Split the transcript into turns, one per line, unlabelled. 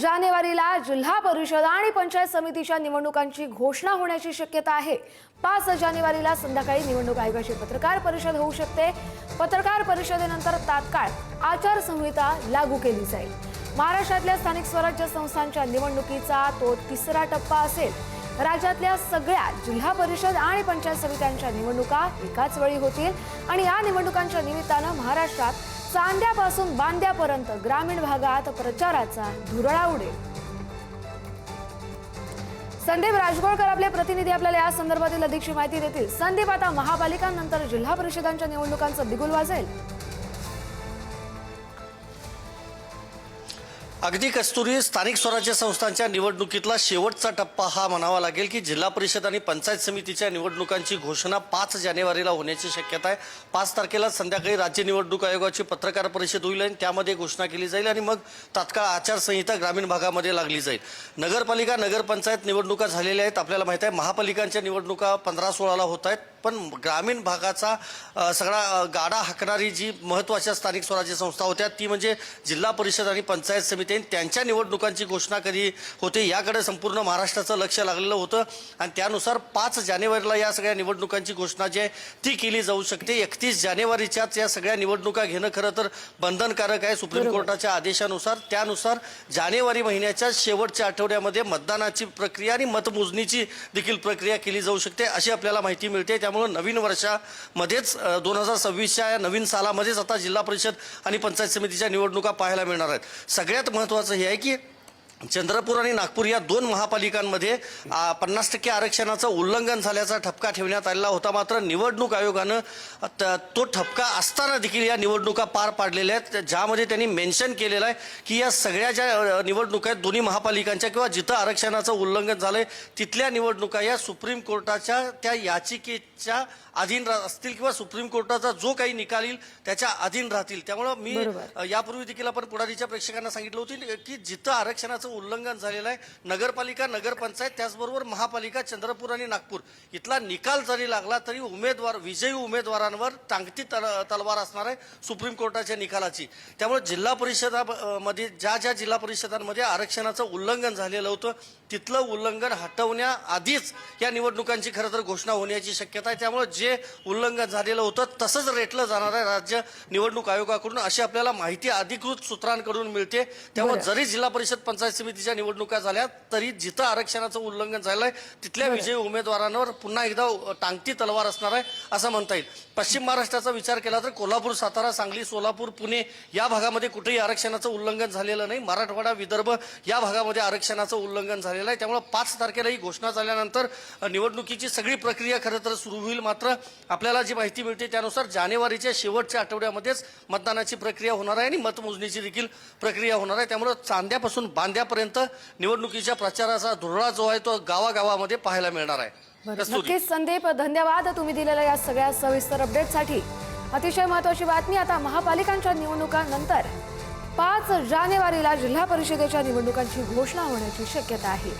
जानेवारीला जिल्हा परिषद आणि पंचायत समितीच्या निवडणुकांची घोषणा होण्याची शक्यता आहे. पाच जानेवारीला संध्याकाळी निवडणूक आयोगाची पत्रकार परिषद होऊ शकते. पत्रकार परिषदेनंतर तात्काळ आचारसंहिता लागू केली जाईल. महाराष्ट्रातल्या स्थानिक स्वराज्य संस्थांच्या निवडणुकीचा तो तिसरा टप्पा असेल. राज्यातल्या सगळ्या जिल्हा परिषद आणि पंचायत समित्यांच्या निवडणुका एकाच वेळी होतील आणि या निवडणुकांच्या निमित्तानं महाराष्ट्रात चांद्यापासून बांद्यापर्यंत ग्रामीण भागात प्रचाराचा धुरळा उडेल. संदीप राजगोळकर आपले प्रतिनिधी आपल्याला या संदर्भातील अधिकची माहिती देतील. संदीप आता महापालिकांनंतर जिल्हा परिषदांच्या निवडणुकांचं बिगुल वाजेल.
अगदी कस्तुरी स्थानिक स्वराज्य संस्थांच्या निवडणुकीतला शेवटचा टप्पा हा म्हणावा लागेल की जिल्हा परिषद आणि पंचायत समितीच्या निवडणुकांची घोषणा पाच जानेवारीला होण्याची शक्यता आहे. पाच तारखेला संध्याकाळी राज्य निवडणूक आयोगाची पत्रकार परिषद होईल आणि त्यामध्ये घोषणा केली जाईल आणि मग तात्काळ आचारसंहिता ग्रामीण भागामध्ये लागली जाईल. नगरपालिका नगरपंचायत निवडणुका झालेल्या आहेत. आपल्याला माहीत आहे महापालिकांच्या निवडणुका पंधरा सोळाला होत आहेत. पण ग्रामीण भागाचा सगळा गाडा हाकणारी जी महत्त्वाच्या स्थानिक स्वराज्य संस्था होत्या ती म्हणजे जिल्हा परिषद आणि पंचायत समिती आणि त्यांच्या निवडणुकांची घोषणा कधी होते. याकडे संपूर्ण महाराष्ट्राचं लक्ष लागलेलं होतं आणि त्यानुसार पाच जानेवारीला या सगळ्या निवडणुकांची घोषणा जी आहे ती केली जाऊ शकते. एकतीस जानेवारीच्याच या सगळ्या निवडणुका घेणं खरं तर बंधनकारक आहे. सुप्रीम कोर्टाच्या आदेशानुसार त्यानुसार जानेवारी महिन्याच्या शेवटच्या आठवड्यामध्ये मतदानाची प्रक्रिया आणि मतमोजणीची देखील प्रक्रिया केली जाऊ शकते अशी आपल्याला माहिती मिळते. त्यामुळे नवीन वर्षामध्येच दोन हजार सव्वीसच्या या नवीन सालामध्येच आता जिल्हा परिषद आणि पंचायत समितीच्या निवडणुका पाहायला मिळणार आहेत. सगळ्यात महत्त्वाचं हे आहे की चंद्रपूर आणि नागपूर या दोन महापालिकांमध्ये पन्नास टक्के आरक्षणाचं उल्लंघन झाल्याचा ठपका ठेवण्यात आलेला होता. मात्र निवडणूक आयोगानं त- ठपका असताना देखील या निवडणुका पार पाडलेल्या आहेत. ज्यामध्ये त्यांनी मेन्शन केलेलं आहे की या सगळ्या ज्या निवडणुका आहेत दोन्ही महापालिकांच्या किंवा जिथं आरक्षणाचं उल्लंघन झालंय तिथल्या निवडणुका या सुप्रीम कोर्टाच्या त्या याचिकेच्या अधीन असतील किंवा सुप्रीम कोर्टाचा जो काही निकाल येईल त्याच्या अधीन राहतील. त्यामुळं मी यापूर्वी देखील आपण पुढारीच्या प्रेक्षकांना सांगितलं होतं की जिथं आरक्षणाचं उल्लंघन झालेलं आहे. नगरपालिका नगरपंचायत त्याचबरोबर महापालिका चंद्रपूर आणि नागपूर. इथला निकाल जरी लागला तरी उमेदवार विजयी उमेदवारांवर टांगती तल तलवार असणार आहे सुप्रीम कोर्टाच्या निकालाची. त्यामुळे जिल्हा परिषदा अ, मध्ये ज्या ज्या जिल्हा परिषदांमध्ये आरक्षणाचं उल्लंघन झालेलं होतं तिथलं उल्लंघन हटवण्याआधीच या निवडणुकांची खरं तर घोषणा होण्याची शक्यता आहे. त्यामुळे जे उल्लंघन झालेलं होतं तसंच रेटलं जाणार आहे राज्य निवडणूक आयोगाकडून अशी आपल्याला माहिती अधिकृत सूत्रांकडून मिळते. त्यामुळे. जरी जिल्हा परिषद पंचायत समितीच्या निवडणुका झाल्या तरी जिथं आरक्षणाचं उल्लंघन झालंय तिथल्या विजयी उमेदवारांवर पुन्हा एकदा टांगती तलवार असणार आहे असं म्हणता येईल. पश्चिम महाराष्ट्राचा विचार केला तर कोल्हापूर सातारा सांगली सोलापूर पुणे या भागामध्ये कुठेही आरक्षणाचं उल्लंघन झालेलं नाही. मराठवाडा विदर्भ या भागामध्ये आरक्षणाचं उल्लंघन झालेलं आहे. त्यामुळे पाच तारखेला ही घोषणा झाल्यानंतर निवडणुकीची सगळी प्रक्रिया खरं तर सुरू होईल मात्र आपल्याला जी माहिती मिळते त्यानुसार जानेवारीच्या शेवटच्या आठवड्यामध्येच मतदानाची प्रक्रिया होणार आहे आणि मतमोजणीची देखील प्रक्रिया होणार आहे. त्यामुळे चांद्यापासून बांद्यापर्यंत निवडणुकीच्या प्रचाराचा धुरळा जो आहे तो गावागावामध्ये पाहायला मिळणार आहे.
नक्कीच. संदीप धन्यवाद. तुम्ही दिलेल्या या सगळ्या सविस्तर अपडेटसाठी अतिशय महत्वाची बातमी आता महापालिकांच्या निवडणुकांनंतर. पाच जानेवारीला जिल्हा परिषदेच्या निवडणुकांची घोषणा होण्याची शक्यता आहे.